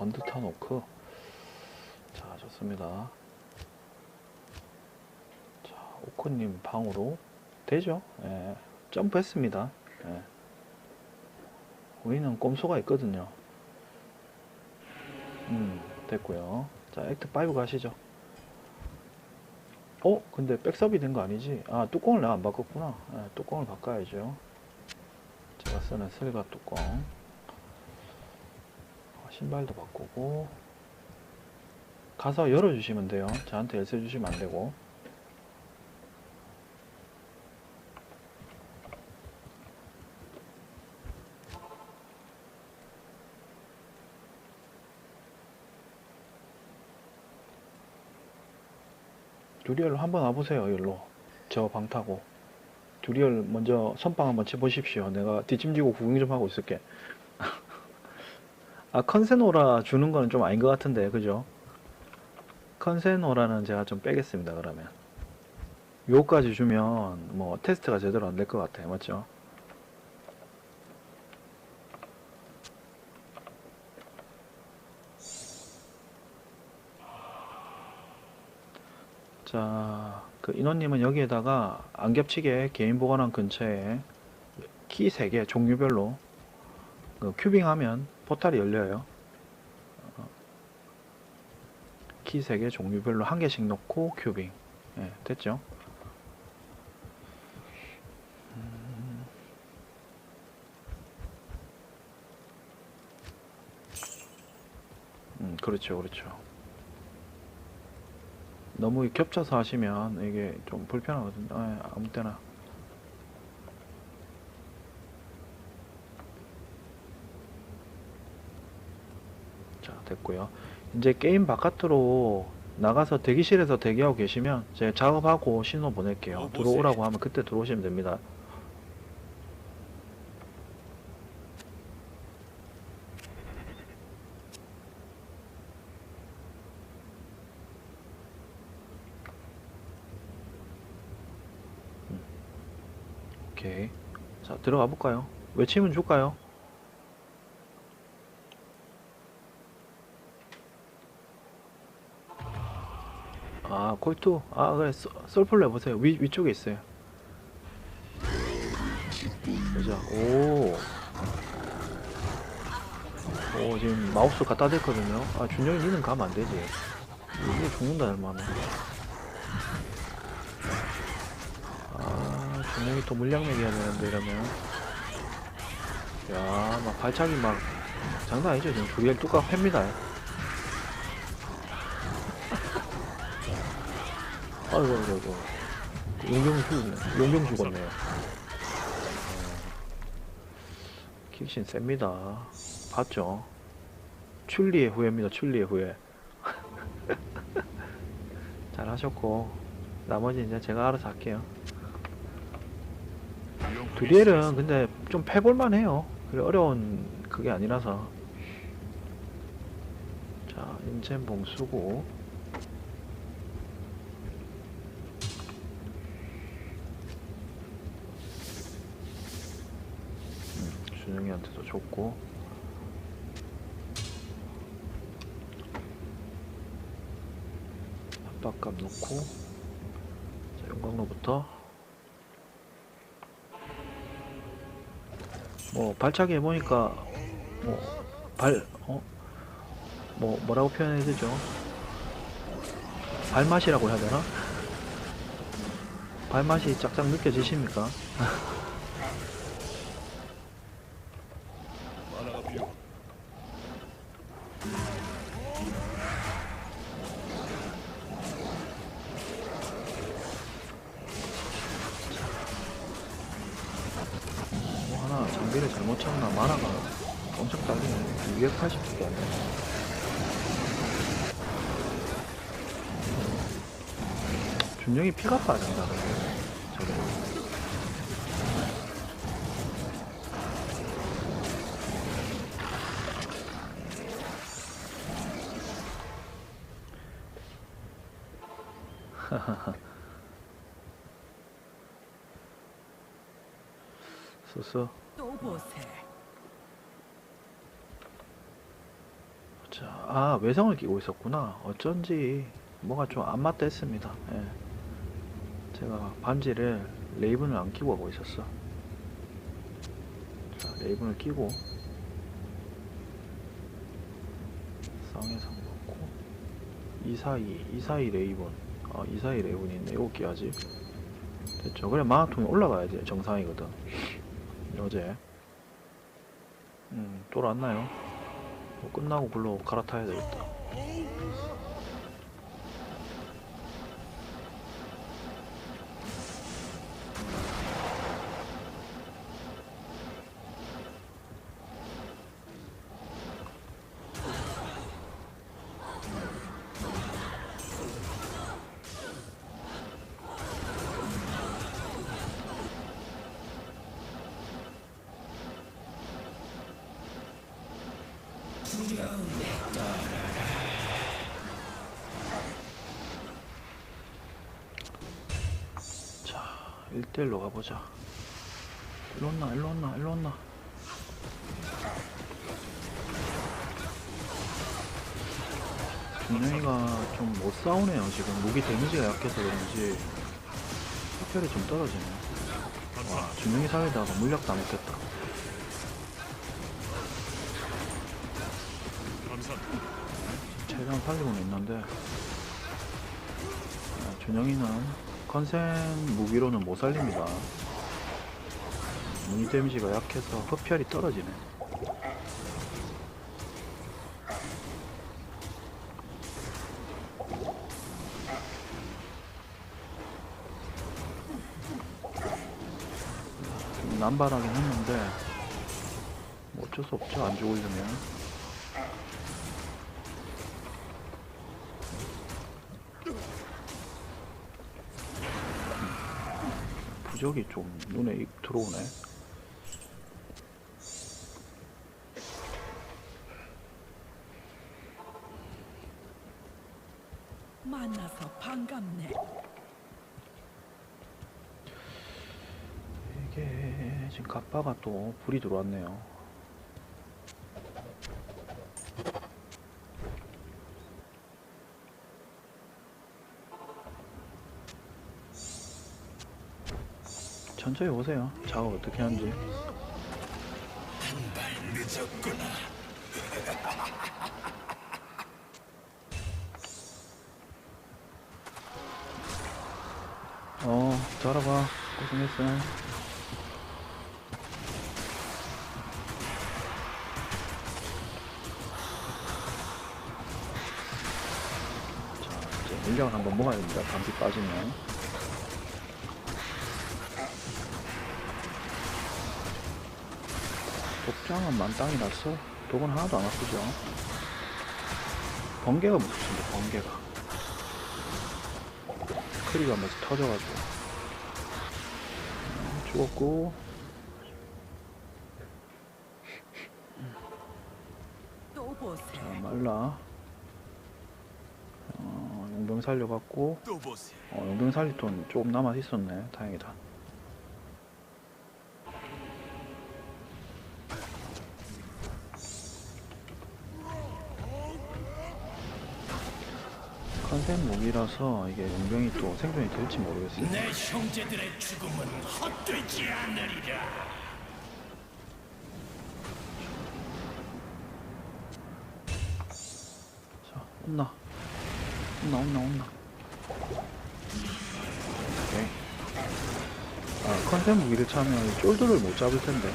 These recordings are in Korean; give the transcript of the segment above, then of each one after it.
번드타 노크. 자, 좋습니다. 자, 오크님 방으로 되죠? 예, 점프했습니다. 예. 우리는 꼼수가 있거든요. 음, 됐고요. 자, 액트 5 가시죠. 어? 근데 백섭이 된 거 아니지? 아, 뚜껑을 내가 안 바꿨구나. 예, 뚜껑을 바꿔야죠. 제가 쓰는 슬가 뚜껑. 어, 신발도 바꾸고. 가서 열어주시면 돼요. 저한테 열쇠 주시면 안 되고. 듀리얼로 한번 와보세요, 일로. 저 방 타고. 듀리얼 먼저 선빵 한번 쳐보십시오. 내가 뒷짐지고 구경 좀 하고 있을게. 아, 컨센오라 주는 거는 좀 아닌 것 같은데, 그죠? 컨센오라는 제가 좀 빼겠습니다, 그러면. 요까지 주면, 뭐, 테스트가 제대로 안 될 것 같아요. 맞죠? 자, 그 인원님은 여기에다가 안 겹치게 개인 보관함 근처에 키 3개 종류별로 그 큐빙하면 포탈이 열려요. 어, 키 3개 종류별로 한 개씩 넣고 큐빙. 예, 됐죠? 음, 음, 그렇죠, 그렇죠. 너무 겹쳐서 하시면 이게 좀 불편하거든요. 예, 아무 때나. 자, 됐고요. 이제 게임 바깥으로 나가서 대기실에서 대기하고 계시면 제가 작업하고 신호 보낼게요. 어, 들어오라고 하면 그때 들어오시면 됩니다. 오케이. 자, 들어가 볼까요? 외치면 줄까요? 아, 콜투. 아, 그래. 소- 솔플로 해보세요. 위, 위쪽에 있어요. 보자. 오. 오, 지금 마우스 갖다 댔거든요. 아, 준영이 니는 가면 안 되지. 이게 죽는다, 얼마나. 아, 준영이 또 물량 매겨야 되는데, 이러면. 야, 막 발차기 막, 장난 아니죠? 지금 두리엘 뚜껑 팹니다. 아이고, 아이고. 용병 죽, 용병 죽었네요. 어, 킥신 셉니다. 봤죠? 출리의 후예입니다, 출리의 후예. 잘 하셨고, 나머지 이제 제가 알아서 할게요. 두리엘은 근데 좀 패볼만 해요. 그래, 어려운 그게 아니라서. 자, 인챈봉 쓰고. 준영이한테도 줬고 압박감 넣고 자 용광로부터 뭐 발차기 해보니까 뭐 발 어? 뭐 뭐라고 표현해야 되죠? 발맛이라고 해야 되나? 발맛이 짝짝 느껴지십니까? 만화가 필요. 뭐 하나 장비를 잘못 만화가 엄청 딸리네. 280밖에 안 되네 준영이 피가 빠진다. 저게 쏘쏘 또 보세. 자 자, 아, 외성을 끼고 있었구나. 어쩐지 뭐가 좀 안 맞다 했습니다. 예. 제가 반지를 레이븐을 안 끼고 하고 있었어. 자, 레이븐을 끼고 쌍해상 먹고 242, 242 레이븐. 아, 242 레이븐이 있네. 이거 끼야지. 됐죠. 그래, 마라톤이 올라가야지. 정상이거든. 어제. 음, 또 왔나요? 뭐 끝나고 글로 갈아타야 되겠다. 1대1로 가보자. 일로 온나, 일로 온나, 일로 온나. 준영이가 좀 못 싸우네요, 지금. 무기 데미지가 약해서 그런지. 스펠이 좀 떨어지네. 와, 준영이 살리다가 물약 다 먹겠다. 감사합니다. 최대한 살리고는 있는데 아, 준영이는 컨센 무기로는 못 살립니다. 무기 데미지가 약해서 흡혈이 떨어지네. 좀 남발하긴 했는데 뭐 어쩔 수 없죠 안 죽으려면 부적이 좀 눈에 익 들어오네. 만나서 반갑네. 이게 지금 갑바가 또 불이 들어왔네요. 천천히 오세요. 작업 어떻게 하는지. 어, 자라봐. 고생했어. 자, 이제 물량을 한번 모아야 됩니다. 감기 빠지면. 독장은 만땅이 났어. 독은 하나도 안 아프죠. 번개가 무섭습니다. 번개가. 크리가 한번 터져가지고. 음, 죽었고. 자, 말라. 어, 용병 살려갖고. 어, 용병 살릴 돈 조금 남아 있었네. 다행이다. 컨셉 무기라서 이게 용병이 또 생존이 될지 모르겠어요. 내 형제들의 죽음은 헛되지 않으리라. 자, 온나. 온나, 온나, 온나. 오케이. 아, 컨셉 무기를 차면 쫄들을 못 잡을 텐데.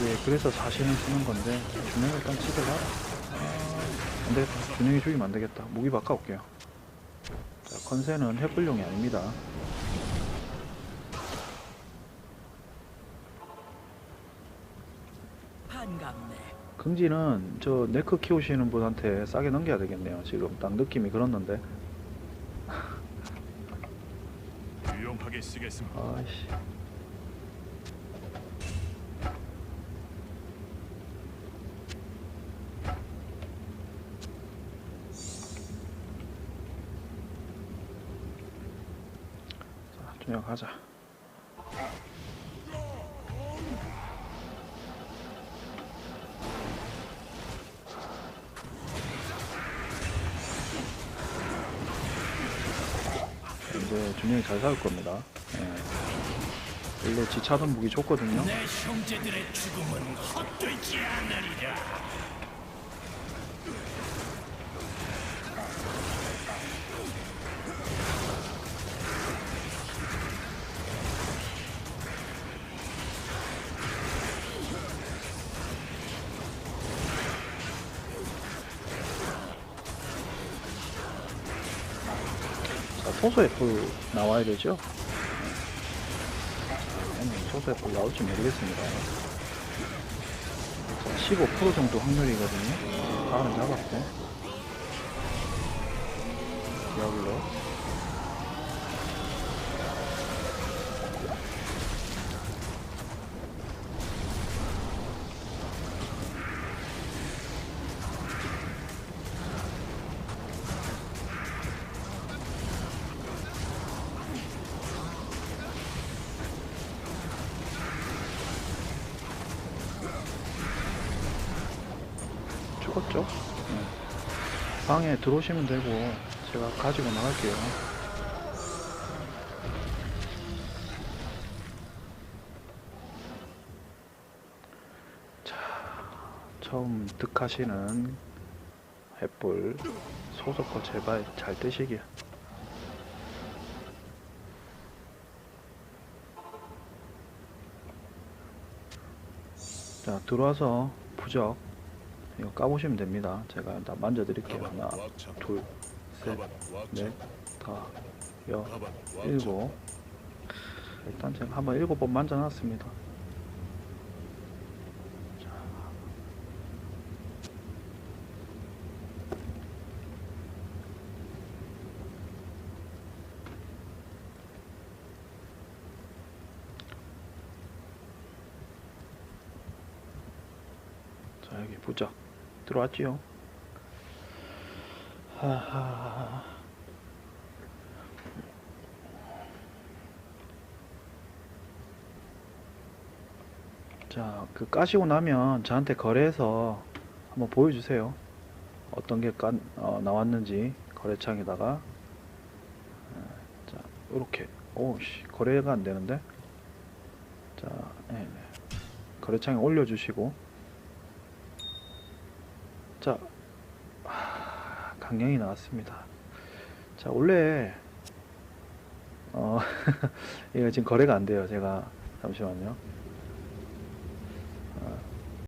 예, 그래서 사실은 쓰는 건데, 준영이 일단 가라. 아, 안 되겠다. 준영이 죽이면 안 되겠다. 무기 바꿔올게요. 자, 컨셉은 횃불용이 아닙니다. 긍지는 저 네크 키우시는 분한테 싸게 넘겨야 되겠네요. 지금 딱 느낌이 그렇는데. 유용하게 쓰겠습니다. 아이씨. 그냥 가자. 이제 준영이 잘 싸울 겁니다. 예. 원래 지차던 무기 좋거든요. 소수 F 나와야 되죠? 소수 F 나올지 모르겠습니다. 자, 15% 정도 확률이거든요. 가은 잡았고. 여기로. 네. 방에 들어오시면 되고 제가 가지고 나갈게요. 자, 처음 득하시는 햇불 소속거 제발 잘 뜨시길. 자, 들어와서 부적 이거 까보시면 됩니다. 제가 일단 만져드릴게요. 하나, 둘, 셋, 넷, 다, 여, 일곱. 일단 제가 한번 일곱 번 만져놨습니다. 자. 자, 여기 부적 들어왔지요? 자, 그 까시고 나면 저한테 거래해서 한번 보여주세요. 어떤 게 까, 어, 나왔는지 거래창에다가. 어, 자, 이렇게. 오씨, 거래가 안 되는데. 자, 네, 네. 거래창에 올려주시고. 자, 하, 강령이 나왔습니다. 자, 원래 어, 이거 지금 거래가 안 돼요. 제가 잠시만요.